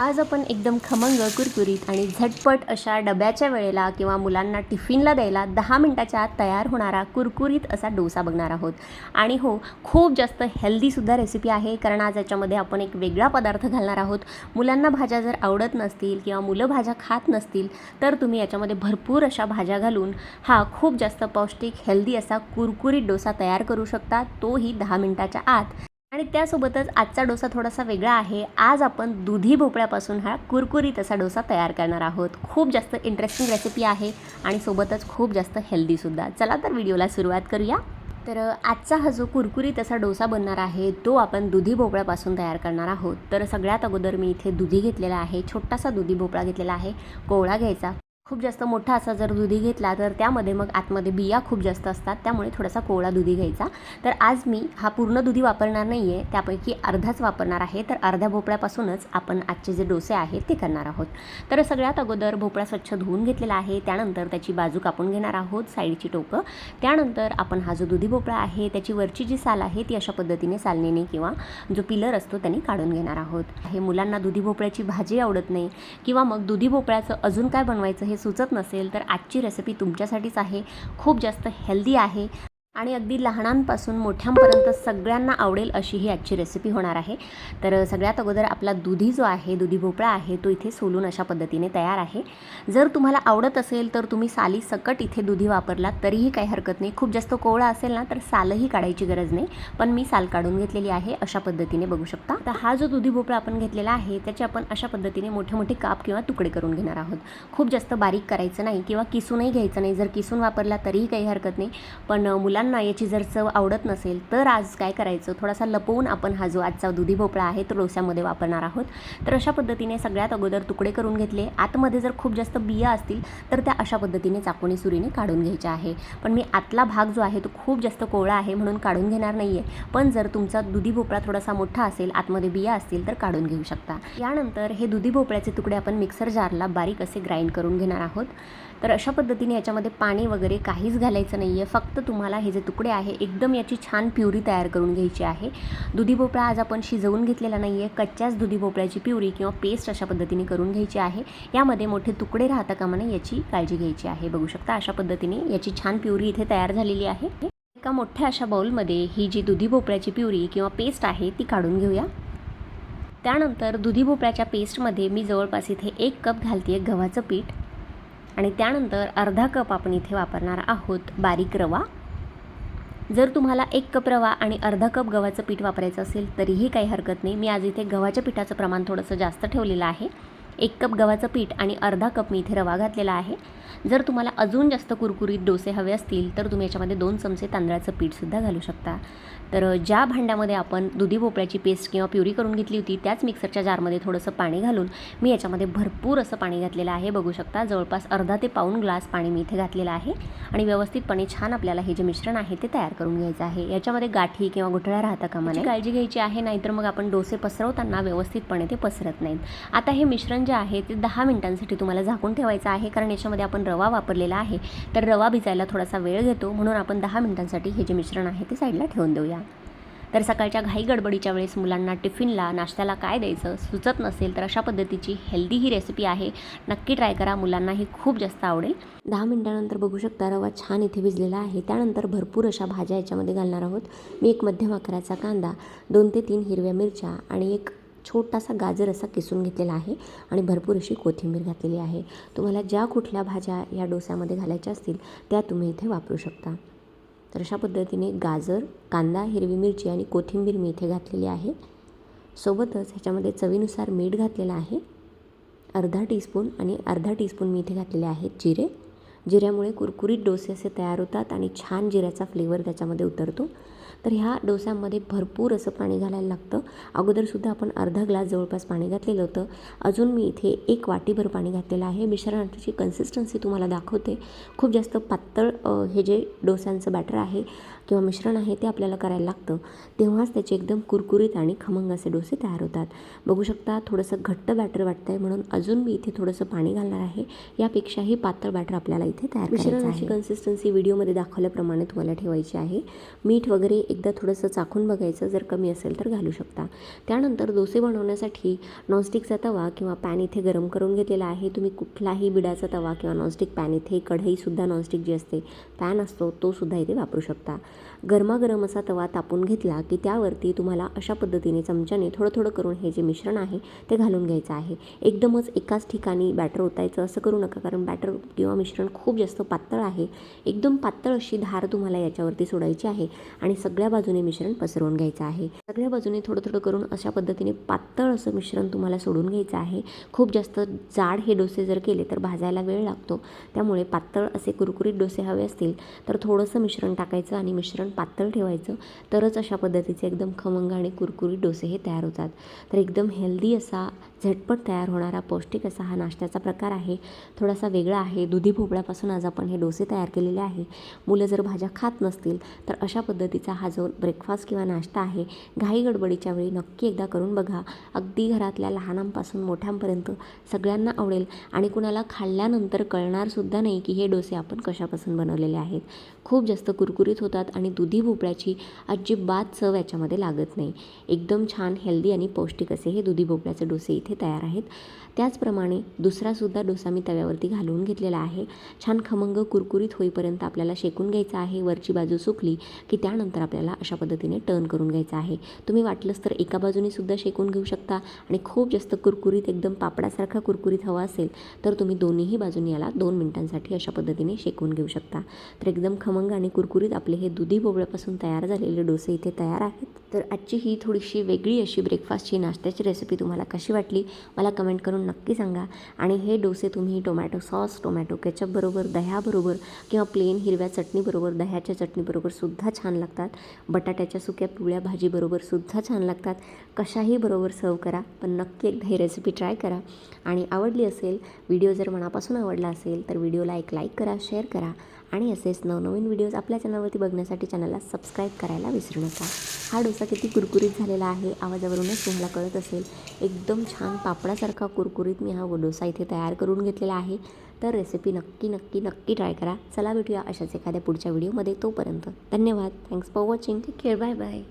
आज आपण एकदम खमंग कुरकुरीत आणि झटपट अशा डब्याच्या वेळेला किंवा मुलांना टिफिनला द्यायला दहा मिनटाच्या आत तयार होणारा कुरकुरीत असा डोसा बघणार आहोत. आणि हो खूप जास्त हेल्दीसुद्धा रेसिपी आहे कारण आज याच्यामध्ये आपण एक वेगळा पदार्थ घालणार आहोत. मुलांना भाज्या जर आवडत नसतील किंवा मुलं भाज्या खात नसतील तर तुम्ही याच्यामध्ये भरपूर अशा भाज्या घालून हा खूप जास्त पौष्टिक हेल्दी असा कुरकुरीत डोसा तयार करू शकता. तोही दहा मिनटाच्या आत. आणि त्यासोबतच आजचा डोसा थोडासा वेगळा आहे. आज आपण दुधी भोपळ्यापासून हा कुरकुरीत असा डोसा तयार करणार आहोत. खूप जास्त इंटरेस्टिंग रेसिपी आहे आणि सोबतच खूप जास्त हेल्दीसुद्धा चला तर व्हिडिओला सुरुवात करूया. तर आजचा हा जो कुरकुरीत असा डोसा बनणार आहे तो आपण दुधी भोपळ्यापासून तयार करणार आहोत. तर सगळ्यात अगोदर मी इथे दुधी घेतलेला आहे छोटासा दुधी भोपळा घेतलेला आहे कोवळा घ्यायचा. खूप जास्त मोठा असा जर दुधी घेतला तर त्यामध्ये मग आतमध्ये बिया खूप जास्त असतात. त्यामुळे थोडासा कोवळा दुधी घ्यायचा. तर आज मी हा पूर्ण दुधी वापरणार नाही आहे त्यापैकी अर्धाच वापरणार आहे. तर अर्ध्या भोपळ्यापासूनच आपण आजचे जे डोसे आहेत ते करणार आहोत. तर सगळ्यात अगोदर भोपळा स्वच्छ धुवून घेतलेला आहे. त्यानंतर त्याची बाजू कापून घेणार आहोत साईडची टोकं. त्यानंतर आपण हा जो दुधी भोपळा आहे त्याची वरची जी साल आहे ती अशा पद्धतीने सालनेने किंवा जो पिलर असतो त्यांनी काढून घेणार आहोत. हे मुलांना दुधी भोपळ्याची भाजी आवडत नाही किंवा मग दुधी भोपळ्याचं अजून काय बनवायचं हे सुचत नसेल तर आजची रेसिपी तुमच्यासाठीच आहे. खूप जास्त हेल्दी आहे. आणि अगदी लहानांपासून मोठ्यांपर्यंत सगळ्यांना आवडेल अशी ही आजची रेसिपी होणार आहे. तर सगळ्यात अगोदर आपला दुधी जो आहे दुधी भोपळा आहे तो इथे सोलून अशा पद्धतीने तयार आहे. जर तुम्हाला आवडत असेल तर तुम्ही साली सकट इथे दुधी वापरलात तरीही काही हरकत नाही. खूप जास्त कोवळा असेल ना तर सालही काढायची गरज नाही. पण मी साल काढून घेतलेली आहे अशा पद्धतीने बघू शकता. तर हा जो दुधी भोपळा आपण घेतलेला आहे त्याचे आपण अशा पद्धतीने मोठे मोठे काप किंवा तुकडे करून घेणार आहोत. खूप जास्त बारीक करायचं नाही किंवा किसूनही घ्यायचं नाही. जर किसून वापरला तरीही काही हरकत नाही. पण मुलांना याची जर चव आवडत नसेल तर आज काय करायचं? थोडासा लपवून आपण हा जो आजचा दुधी भोपळा आहे तो डोस्यामध्ये वापरणार आहोत. तर अशा पद्धतीने सगळ्यात अगोदर तुकडे करून घेतले. आतमध्ये जर खूप जास्त बिया असतील तर त्या अशा पद्धतीने चाकूने सुरीने काढून घ्यायच्या आहे. पण मी आतला भाग जो आहे तो खूप जास्त कोवळा आहे म्हणून काढून घेणार नाही आहे पण जर तुमचा दुधी भोपळा थोडासा मोठा असेल आतमध्ये बिया असतील तर काढून घेऊ शकता. यानंतर हे दुधी भोपळ्याचे तुकडे आपण मिक्सर जारला बारीक असे ग्राइंड करून घेणार आहोत. तर अशा पद्धतीने याच्यामध्ये पाणी वगैरे काहीच घालायचं नाही आहे फक्त तुम्हाला हे हे जे तुकडे आहे एकदम याची छान प्युरी तयार करून घ्यायची आहे. दुधी भोपळा आज आपण शिजवून घेतलेला नाही आहे कच्च्याच दुधी भोपळ्याची प्युरी किंवा पेस्ट अशा पद्धतीने करून घ्यायची आहे. यामध्ये मोठे तुकडे राहता कामा नये याची काळजी घ्यायची आहे. बघू शकता अशा पद्धतीने याची छान प्युरी इथे तयार झालेली आहे. एका मोठ्या अशा बाऊलमध्ये ही जी दुधी भोपळ्याची प्युरी किंवा पेस्ट आहे ती काढून घेऊया. त्यानंतर दुधी भोपळ्याच्या पेस्टमध्ये मी जवळपास इथे एक कप घालते आहे गव्हाचं पीठ. आणि त्यानंतर अर्धा कप आपण इथे वापरणार आहोत बारीक रवा. जर तुम्हाला एक कप रवा आणि अर्धा कप गव्हाचं पीठ वापरायचं असेल तरीही काही हरकत नाही. मी आज इथे गव्हाच्या पिठाचं प्रमाण थोडंसं जास्त ठेवलेलं आहे. एक कप गव्हाचं पीठ आणि अर्धा कप मी इथे रवा घातलेला आहे. जर तुम्हाला अजून जास्त कुरकुरीत डोसे हवे असतील तर तुम्ही याच्यामध्ये दोन चमचे तांदळाचं पीठसुद्धा घालू शकता. तर ज्या भांड्यामध्ये आपण दुधी भोपळ्याची पेस्ट किंवा प्युरी करून घेतली होती त्याच मिक्सरच्या जारमध्ये थोडंसं पाणी घालून मी याच्यामध्ये भरपूर असं पाणी घातलेलं आहे. बघू शकता जवळपास अर्धा ते पाऊण ग्लास पाणी मी इथे घातलेलं आहे आणि व्यवस्थितपणे छान आपल्याला हे जे मिश्रण आहे ते तयार करून घ्यायचं आहे. याच्यामध्ये गाठी किंवा घुटळ्या राहता कामा नये. काळजी घ्यायची आहे नाहीतर मग आपण डोसे पसरवताना व्यवस्थितपणे ते पसरत नाहीत. आता हे मिश्रण जे आहे ते दहा मिनिटांसाठी तुम्हाला झाकून ठेवायचं आहे कारण याच्यामध्ये आपण रवा वापरलेला आहे. तर रवा भिजायला थोडासा वेळ घेतो म्हणून आपण दहा मिनिटांसाठी हे जे मिश्रण आहे ते साईडला ठेवून देऊया. तर सकाळच्या घाई गडबडीच्या वेळेस मुलांना टिफिनला नाश्त्याला काय द्यायचं सुचत नसेल तर अशा पद्धतीची हेल्दी ही रेसिपी आहे. नक्की ट्राय करा मुलांना ही खूप जास्त आवडेल. दहा मिनिटानंतर बघू शकता रवा छान इथे भिजलेला आहे. त्यानंतर भरपूर अशा भाज्या याच्यामध्ये घालणार आहोत. मी एक मध्यम आकाराचा कांदा दोन ते तीन हिरव्या मिरच्या आणि एक छोटासा गाजर असा किसून घेतलेला आहे आणि भरपूर अशी कोथिंबीर घातलेली आहे. तुम्हाला ज्या कुठल्या भाज्या या डोस्यामध्ये घालायच्या असतील त्या तुम्ही इथे वापरू शकता. तर अशा पद्धतीने गाजर कांदा हिरवी मिरची आणि कोथिंबीर मी इथे घातलेली आहे. सोबतच ह्याच्यामध्ये चवीनुसार मीठ घातलेलं आहे. अर्धा टीस्पून आणि अर्धा टीस्पून मी इथे घातलेले आहेत जिरे. जिऱ्यामुळे कुरकुरीत डोसे असे तयार होतात आणि छान जिऱ्याचा फ्लेवर त्याच्यामध्ये उतरतो. तर ह्या डोस्यामध्ये भरपूर असं पाणी घालायला लागतं. अगोदरसुद्धा आपण अर्धा ग्लास जवळपास पाणी घातलेलं होतं. अजून मी इथे एक वाटीभर पाणी घातलेलं आहे. मिश्रणाची कन्सिस्टन्सी तुम्हाला दाखवते खूप जास्त पातळ हे जे डोस्यांचं बॅटर आहे किंवा मिश्रण आहे ते आपल्याला करायला लागतं. तेव्हाच त्याचे एकदम कुरकुरीत आणि खमंग असे डोसे तयार होतात. बघू शकता थोडंसं घट्ट बॅटर वाटतं आहे म्हणून अजून मी इथे थोडंसं पाणी घालणार आहे. यापेक्षाही पातळ बॅटर आपल्याला इथे तयार मिश्रणाची कन्सिस्टन्सी व्हिडिओमध्ये दाखवल्याप्रमाणे तुम्हाला ठेवायची आहे. मीठ वगैरे एकदा थोडंसं चाखून बघायचं जर कमी असेल तर घालू शकता. त्यानंतर डोसे बनवण्यासाठी नॉनस्टिकचा तवा किंवा पॅन इथे गरम करून घेतलेला आहे. तुम्ही कुठलाही बिडाचा तवा किंवा नॉनस्टिक पॅन इथे कढईसुद्धा नॉनस्टिक जी असते पॅन असतो तो सुद्धा इथे वापरू शकता. गरमागरम असा तवा तापून घेतला की त्यावरती तुम्हाला अशा पद्धतीने चमच्याने थोडं थोडं करून हे जे मिश्रण आहे ते घालून घ्यायचं आहे. एकदमच एकाच ठिकाणी बॅटर ओतायचं असं करू नका कारण बॅटर किंवा मिश्रण खूप जास्त पातळ आहे. एकदम पातळ अशी धार तुम्हाला याच्यावरती सोडायची आहे आणि सगळ्या बाजूने मिश्रण पसरवून घ्यायचं आहे. सगळ्या बाजूने थोडं थोडं करून अशा पद्धतीने पातळ असं मिश्रण तुम्हाला सोडून घ्यायचं आहे. खूप जास्त जाड हे डोसे जर केले तर भाजायला वेळ लागतो. त्यामुळे पातळ असे कुरकुरीत डोसे हवे असतील तर थोडंसं मिश्रण टाकायचं आणि मिश्रण पातळ ठेवायचं. तरच अशा पद्धतीचे एकदम खमंग आणि कुरकुरीत डोसे हे तयार होतात. तर एकदम हेल्दी असा झटपट तयार होणारा पौष्टिक असा हा नाश्त्याचा प्रकार आहे. थोडासा वेगळा आहे. दुधी भोपळ्यापासून आज आपण हे डोसे तयार केलेले आहे. मुलं जर भाज्या खात नसतील तर अशा पद्धतीचा हा जो ब्रेकफास्ट किंवा नाश्ता आहे घाई गडबडीच्या वेळी नक्की एकदा करून बघा. अगदी घरातल्या लहानांपासून मोठ्यांपर्यंत सगळ्यांना आवडेल आणि कुणाला खाल्ल्यानंतर कळणारसुद्धा नाही की हे डोसे आपण कशापासून बनवलेले आहेत. खूप जास्त कुरकुरीत होतात आणि दुधी भोपळ्याची अजिबात चव याच्यामध्ये लागत नाही. एकदम छान हेल्दी आणि पौष्टिक असे हे दुधी भोपळ्याचे डोसे इथे तयार आहेत. त्याचप्रमाणे दुसरासुद्धा डोसा मी तव्यावरती घालून घेतलेला आहे. छान खमंग कुरकुरीत होईपर्यंत आपल्याला शेकून घ्यायचं आहे. वरची बाजू सुकली की त्यानंतर आपल्याला अशा पद्धतीने टर्न करून घ्यायचं आहे. तुम्ही वाटलंच तर एका बाजूने सुद्धा शेकून घेऊ शकता आणि खूप जास्त कुरकुरीत एकदम पापडासारखा कुरकुरीत हवा असेल तर तुम्ही दोन्हीही बाजूने याला दोन मिनिटांसाठी अशा पद्धतीने शेकून घेऊ शकता. तर एकदम खमंग आणि कुरकुरीत आपले हे दुधी भोपळ्यापासून तयार झालेले डोसे इथे तयार आहेत. तर आजची ही थोडीशी वेगळी अशी ब्रेकफास्टची नाश्त्याची रेसिपी तुम्हाला कशी वाटली मला कमेंट करून नक्की सांगा. आणि हे डोसे तुम्ही टोमॅटो सॉस टोमॅटो केचपबरोबर दह्याबरोबर किंवा प्लेन हिरव्या चटणीबरोबर दह्याच्या चटणीबरोबर सुद्धा छान लागतात. बटाट्याच्या सुक्या पिवळ्या भाजीबरोबर सुद्धा छान लागतात. कशाही बरोबर सर्व करा पण नक्की एकदा ही रेसिपी ट्राय करा. आणि आवडली असेल व्हिडिओ जर मनापासून आवडला असेल तर व्हिडिओला एक लाईक करा शेअर करा. आणि असेच नवनवीन व्हिडिओज आपल्या चॅनलवरती बघण्यासाठी चॅनलला सबस्क्राईब करायला विसरू नका. हा डोसा किती कुरकुरीत झालेला आहे आवाजावरूनच तुम्हाला कळत असेल. एकदम छान पापडासारखा कुरकुरीत मी हा डोसा इथे तयार करून घेतलेला आहे. तर रेसिपी नक्की नक्की नक्की ट्राय करा. चला भेटूया अशाच एखाद्या पुढच्या व्हिडिओमध्ये. तोपर्यंत धन्यवाद. Thanks for watching take care bye bye